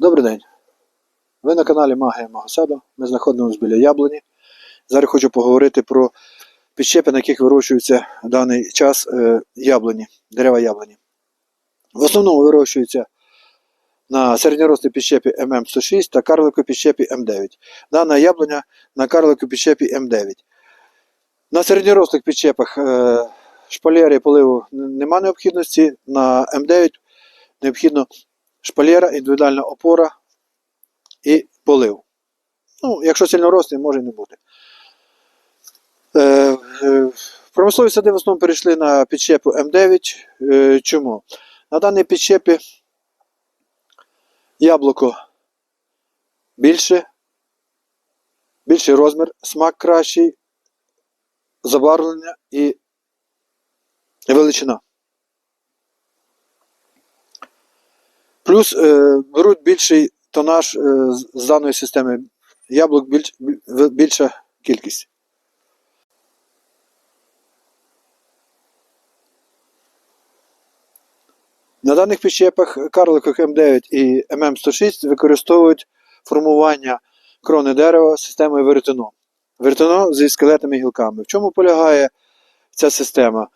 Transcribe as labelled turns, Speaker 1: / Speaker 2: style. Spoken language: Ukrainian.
Speaker 1: Добрий день. Ви на каналі Магія Магосаду. Ми знаходимося біля яблуні. Зараз хочу поговорити про підщепи, на яких вирощуються в даний час е, яблуні, дерева яблуні. В основному вирощуються на середньорослій підщепі ММ106 та карлику підщепі М9. Дана яблуня на карлику підщепі М9. На середньорослих підщепах е, шпалери поливу нема необхідності. На М9 необхідно шпалера, індивідуальна опора і полив. Ну, якщо сильнорослий, може і не бути. Е, е, промислові сади в основному перейшли на підщепу М9. Е, чому? На даній підщепі яблуко більше, більший розмір, смак кращий, забарвлення і величина. Плюс е, беруть більший тонаж е, з- даної системи яблук більш, більша кількість. На даних підщепах карликових М9 і ММ106 використовують формування крони дерева системою веретено. Веретено зі скелетними гілками. В чому полягає ця система?